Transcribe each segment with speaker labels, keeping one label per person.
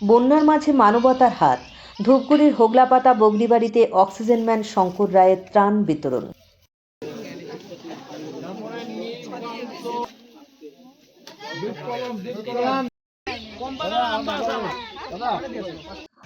Speaker 1: বন্যার মাঝে মানবতার হাত ধূপগুড়ির হোগলাপাতা বগরিবাড়িতে অক্সিজেন ম্যান শঙ্কর রায়ের ত্রাণ বিতরণ।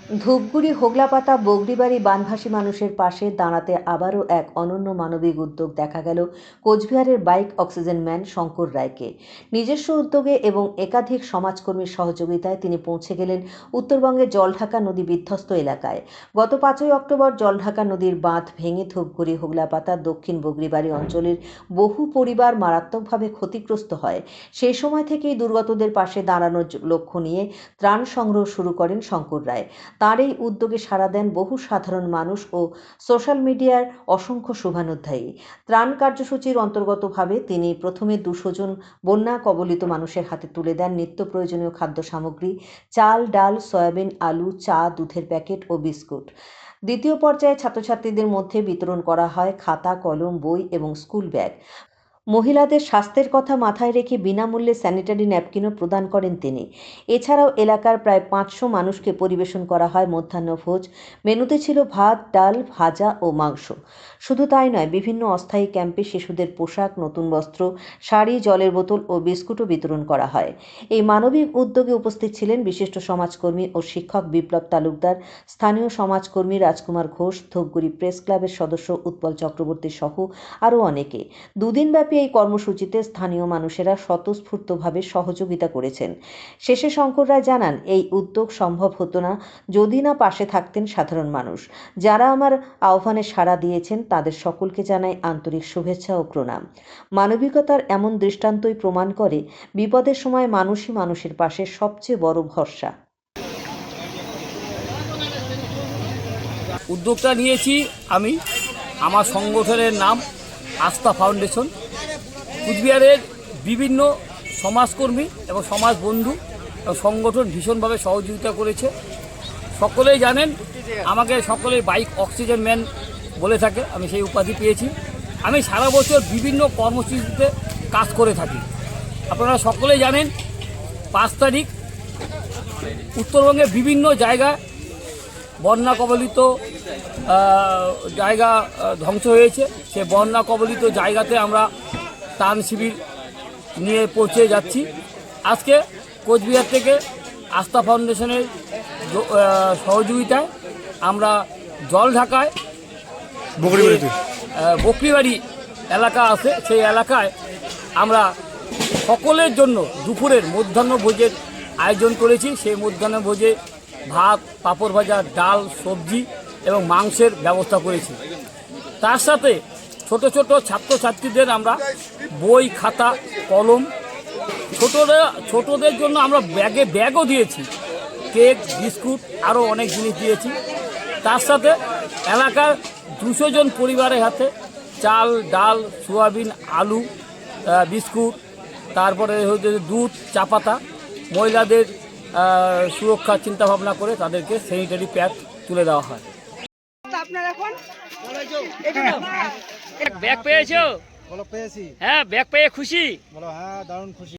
Speaker 1: ধূপগুড়ি, হোগলাপাতা, বগরিবাড়ি বানভাসী মানুষের পাশে দাঁড়াতে আবারও এক অনন্য মানবিক উদ্যোগ দেখা গেল কোচবিহারের বাইক অক্সিজেন ম্যান শঙ্কর রায়কে। নিজস্ব উদ্যোগে এবং একাধিক সমাজকর্মীর সহযোগিতায় তিনি পৌঁছে গেলেন উত্তরবঙ্গের জলঢাকা নদী বিধ্বস্ত এলাকায়। গত পাঁচই অক্টোবর জলঢাকা নদীর বাঁধ ভেঙে ধূপগুড়ি, হোগলাপাতা, দক্ষিণ বগরিবাড়ি অঞ্চলের বহু পরিবার মারাত্মকভাবে ক্ষতিগ্রস্ত হয়। সেই সময় থেকেই দুর্গতদের পাশে দাঁড়ানোর লক্ষ্য নিয়ে ত্রাণ সংগ্রহ শুরু করেন শঙ্কর রায়। তার এই উদ্যোগে সাড়া দেন বহু সাধারণ মানুষ ও সোশ্যাল মিডিয়ার অসংখ্য শুভানুধ্যায়ী। ত্রাণ কার্যসূচির অন্তর্গতভাবে তিনি প্রথমে দুশো জন বন্যা কবলিত মানুষের হাতে তুলে দেন নিত্য প্রয়োজনীয় খাদ্য সামগ্রী, চাল, ডাল, সয়াবিন, আলু, চা, দুধের প্যাকেট ও বিস্কুট। দ্বিতীয় পর্যায়ে ছাত্রছাত্রীদের মধ্যে বিতরণ করা হয় খাতা, কলম, বই এবং স্কুল ব্যাগ। মহিলাদের স্বাস্থ্যের কথা মাথায় রেখে বিনামূল্যে স্যানিটারি ন্যাপকিনও প্রদান করেন তিনি। এছাড়াও এলাকার প্রায় পাঁচশো মানুষকে পরিবেশন করা হয় মধ্যাহ্নভোজ মেনুতে ছিল ভাত, ডাল, ভাজা ও মাংস। শুধু তাই নয়, বিভিন্ন অস্থায়ী ক্যাম্পে শিশুদের পোশাক, নতুন বস্ত্র, শাড়ি, জলের বোতল ও বিস্কুটও বিতরণ করা হয়। এই মানবিক উদ্যোগে উপস্থিত ছিলেন বিশিষ্ট সমাজকর্মী ও শিক্ষক বিপ্লব তালুকদার, স্থানীয় সমাজকর্মী রাজকুমার ঘোষ, ধূপগুড়ি প্রেস ক্লাবের সদস্য উৎপল চক্রবর্তী সহ আরও অনেকে। দুদিনব্যাপী এই কর্মসূচিতে স্থানীয় মানুষেরা স্বতঃস্ফূর্তভাবে সহযোগিতা করেছেন। শেষে শঙ্কর রায় জানান, এই উদ্যোগ সম্ভব হতো না। যদি না পাশে থাকতেন সাধারণ মানুষ। যারা আমার আহ্বানে সাড়া দিয়েছেন, তাদের সকলকে জানাই আন্তরিক শুভেচ্ছা ও প্রণাম। মানবিকতার এমন দৃষ্টান্তই প্রমাণ করে, বিপদের সময় মানুষই মানুষের পাশে সবচেয়ে বড় ভরসা।
Speaker 2: উদ্যোগটা নিয়েছি আমি। আমার সংগঠনের নাম আস্থা ফাউন্ডেশন। কুচবিহারের বিভিন্ন সমাজকর্মী এবং সমাজ বন্ধু এবং সংগঠন ভীষণভাবে সহযোগিতা করেছে। সকলেই জানেন, আমাকে সকলেই বাইক অক্সিজেন ম্যান বলে থাকে, আমি সেই উপাধি পেয়েছি। আমি সারা বছর বিভিন্ন কর্মসূচিতে কাজ করে থাকি। আপনারা সকলেই জানেন, পাঁচ তারিখ উত্তরবঙ্গের বিভিন্ন জায়গায় বন্যা কবলিত জায়গা ধ্বংস হয়েছে। সে বন্যা কবলিত জায়গাতে আমরা ত্রাণ শিবির নিয়ে পৌঁছে যাচ্ছি। আজকে কোচবিহার থেকে আস্থা ফাউন্ডেশনের সহযোগিতায় আমরা জল ঢাকায় বকরিবাড়ি এলাকা আছে সেই এলাকায় আমরা সকলের জন্য দুপুরের মধ্যাহ্ন ভোজের আয়োজন করেছি। সেই মধ্যাহ্ন ভোজে ভাত পাঁপড় ভাজা ডাল সবজি এবং মাংসের ব্যবস্থা করেছি। তার সাথে ছোট ছোট ছাত্রছাত্রীদের আমরা বই খাতা কলম ছোটরা ছোটদের জন্য আমরা ব্যাগে ব্যাগও দিয়েছি। কেক বিস্কুট আরও অনেক জিনিস দিয়েছি। তার সাথে এলাকার দুশো জন পরিবারের হাতে চাল ডাল সোয়াবিন আলু বিস্কুট তারপরে হচ্ছে দুধ চা পাতা। মহিলাদের আহ, চিন্তা ভাবনা করে তাদেরকে স্যানিটারি প্যাড তুলে দেওয়া হয়।
Speaker 3: আপনার এখন?
Speaker 2: ব্যাগ পেয়েছ?
Speaker 4: বলো পেয়েছি।
Speaker 2: হ্যাঁ ব্যাগ পেয়ে খুশি?
Speaker 4: বলো হ্যাঁ দারুণ খুশি।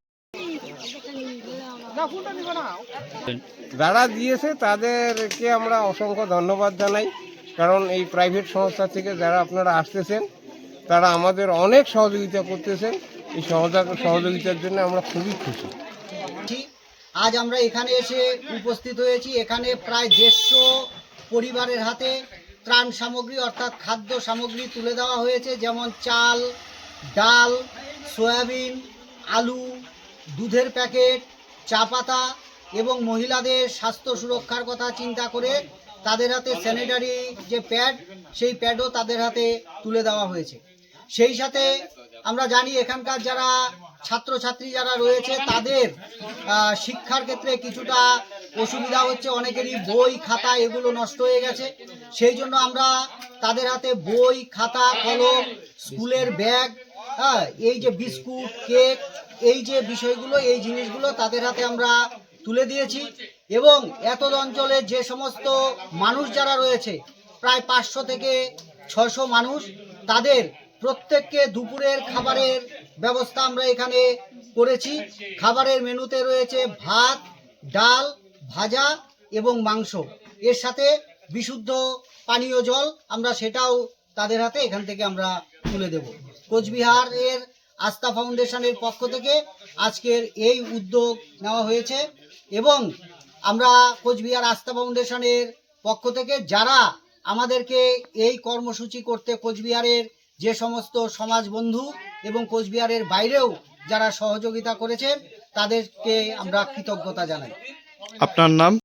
Speaker 5: যারা দিয়েছে তাদেরকে আমরা অসংখ্য ধন্যবাদ জানাই কারণ এই প্রাইভেট সংস্থা থেকে যারা আপনারা আসতেছেন তারা আমাদের অনেক সহযোগিতা করতেছেন। এই সহযোগ- সহযোগিতার জন্য আমরা খুবই খুশি।
Speaker 6: আজ আমরা এখানে এসে উপস্থিত হয়েছি। এখানে প্রায় দেড়শো পরিবারের হাতে ত্রাণ সামগ্রী অর্থাৎ খাদ্য সামগ্রী তুলে দেওয়া হয়েছে, যেমন চাল, ডাল, সয়াবিন, আলু, দুধের প্যাকেট, চা পাতা এবং মহিলাদের স্বাস্থ্য সুরক্ষার কথা চিন্তা করে তাদের হাতে স্যানিটারি যে প্যাড সেই প্যাডও তাদের হাতে তুলে দেওয়া হয়েছে। সেই সাথে আমরা জানি এখানকার যারা ছাত্রছাত্রী যারা রয়েছে, তাদের শিক্ষার ক্ষেত্রে কিছুটা অসুবিধা হচ্ছে, অনেকেরই বই, খাতা এগুলো নষ্ট হয়ে গেছে। সেই জন্য আমরা তাদের হাতে বই, খাতা, কলম, স্কুলের ব্যাগ হ্যাঁ এই যে বিস্কুট, কেক, এই যে বিষয়গুলো, এই জিনিসগুলো তাদের হাতে আমরা তুলে দিয়েছি। এবং এত অঞ্চলে যে সমস্ত মানুষ যারা রয়েছে, প্রায় পাঁচশো থেকে ছশো মানুষ, তাদের প্রত্যেককে দুপুরের খাবারের ব্যবস্থা আমরা এখানে করেছি। খাবারের মেনুতে রয়েছে ভাত, ডাল ভাজা এবং মাংস। এর সাথে বিশুদ্ধ পানীয় জল আমরা সেটাও তাদের হাতে এখান থেকে আমরা তুলে দেব। কোচবিহারের আস্থা ফাউন্ডেশনের পক্ষ থেকে আজকের এই উদ্যোগ নেওয়া হয়েছে এবং আমরা কোচবিহার আস্থা ফাউন্ডেশনের পক্ষ থেকে যারা আমাদেরকে এই কর্মসূচি করতে কোচবিহারের যে সমস্ত সমাজ বন্ধু এবং কোচবিহারের বাইরেও যারা সহযোগিতা করেছেন, তাদেরকে আমরা কৃতজ্ঞতা জানাই।
Speaker 4: আপনার নাম?